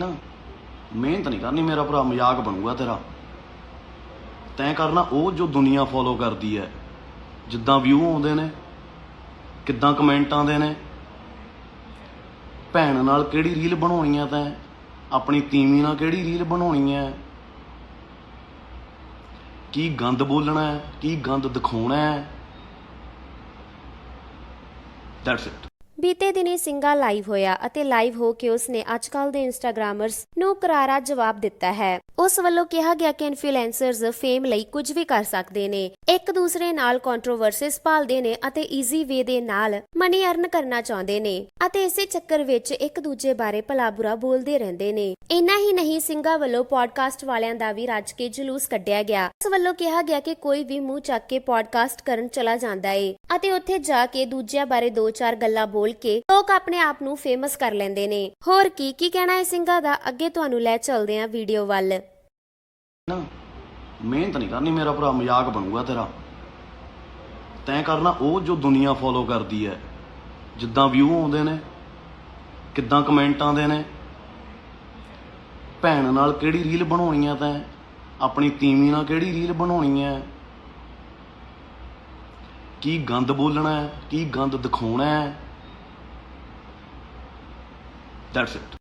ਨਾ, ਮਿਹਨਤ ਨਹੀਂ ਕਰਨੀ ਮੇਰਾ ਭਰਾ, ਮਜ਼ਾਕ ਬਣੂਗਾ ਤੇਰਾ। ਤੈਂ ਕਰਨਾ ਉਹ ਜੋ ਦੁਨੀਆ ਫੋਲੋ ਕਰਦੀ ਹੈ ਜਿੱਦਾਂ ਵਿਊ ਆਉਂਦੇ ਨੇ, ਕਿੱਦਾਂ ਕਮੈਂਟ ਆਉਂਦੇ ਨੇ। ਭੈਣ ਨਾਲ ਕਿਹੜੀ ਰੀਲ ਬਣਾਉਣੀ ਆ ਤੈਂ? ਆਪਣੀ ਤੀਵੀਂ ਨਾਲ ਕਿਹੜੀ ਰੀਲ ਬਣਾਉਣੀ ਹੈ ਕੀ ਗੰਦ ਬੋਲਣਾ ਹੈ ਕੀ ਗੰਦ ਦਿਖਾਉਣਾ ਹੈ ਦੈਟਸ ਇਟ ਬੀਤੇ ਦਿਨੀ ਸਿੰਗਾ ਲਾਈਵ ਹੋਇਆ ਅਤੇ ਲਾਈਵ ਹੋ ਕੇ ਉਸਨੇ ਅੱਜਕੱਲ ਦੇ ਇੰਸਟਾਗ੍ਰਾਮਰਸ ਨੂੰ ਕਰਾਰਾ ਜਵਾਬ ਦਿੱਤਾ ਹੈ। ਉਸ ਵੱਲੋਂ ਕਿਹਾ ਗਿਆ ਕਿ ਇਨਫਲੂਐਂਸਰਸ ਫੇਮ ਲਈ ਕੁਝ ਵੀ ਕਰ ਸਕਦੇ ਨੇ। ਇੱਕ ਦੂਸਰੇ ਨਾਲ ਕੰਟਰੋਵਰਸੀਜ਼ ਭਾਲਦੇ ਨੇ ਅਤੇ ਈਜ਼ੀ ਵੇ ਦੇ ਨਾਲ ਮਨੀ ਅਰਨ ਕਰਨਾ ਚਾਹੁੰਦੇ ਨੇ ਅਤੇ ਇਸੇ ਚੱਕਰ ਵਿੱਚ ਇੱਕ ਦੂਜੇ ਬਾਰੇ ਭਲਾ ਬੁਰਾ ਬੋਲਦੇ ਰਹਿੰਦੇ ਨੇ। ਇੰਨਾ ਹੀ ਨਹੀਂ ਸਿੰਗਾ ਵੱਲੋਂ ਪੋਡਕਾਸਟ ਵਾਲਿਆਂ ਦਾ ਵੀ ਰੱਜ ਕੇ ਜਲੂਸ ਕੱਢਿਆ ਗਿਆ। ਉਸ ਵੱਲੋਂ ਕਿਹਾ ਗਿਆ ਕਿ ਕੋਈ ਵੀ ਮੂੰਹ ਚੱਕ ਕੇ ਪੋਡਕਾਸਟ ਕਰਨ ਚਲਾ ਜਾਂਦਾ ਏ ਅਤੇ ਉੱਥੇ ਜਾ ਕੇ ਦੂਜਿਆਂ ਬਾਰੇ ਦੋ ਚਾਰ ਗੱਲਾਂ ਬੋਲ ਕੇ ਲੋਕ ਆਪਣੇ ਆਪ ਨੂੰ ਫੇਮਸ ਕਰ ਲੈਂਦੇ ਨੇ। ਹੋਰ ਕੀ ਕੀ ਕਹਿਣਾ ਹੈ ਸਿੰਘਾ ਦਾ? ਅੱਗੇ ਤੁਹਾਨੂੰ ਲੈ ਚੱਲਦੇ ਹਾਂ ਵੀਡੀਓ ਵੱਲ। ਨਾ, ਮਿਹਨਤ ਨਹੀਂ ਕਰਨੀ ਮੇਰਾ ਭਰਾ, ਮਜ਼ਾਕ ਬਣੂਗਾ ਤੇਰਾ। ਤੈਂ ਕਰਨਾ ਉਹ ਜੋ ਦੁਨੀਆ ਫੋਲੋ ਕਰਦੀ ਹੈ। ਜਿੱਦਾਂ ਵਿਊ ਆਉਂਦੇ ਨੇ, ਕਿੱਦਾਂ ਕਮੈਂਟ ਆਉਂਦੇ ਨੇ ਭੈਣ ਨਾਲ ਕਿਹੜੀ ਰੀਲ ਬਣਾਉਣੀ ਆ ਤੈਂ? ਆਪਣੀ ਤੀਵੀਂ ਨਾਲ ਕਿਹੜੀ ਰੀਲ ਬਣਾਉਣੀ ਹੈ ਕੀ ਗੰਦ ਬੋਲਣਾ ਹੈ? ਕੀ ਗੰਦ ਦਿਖਾਉਣਾ ਹੈ? That's it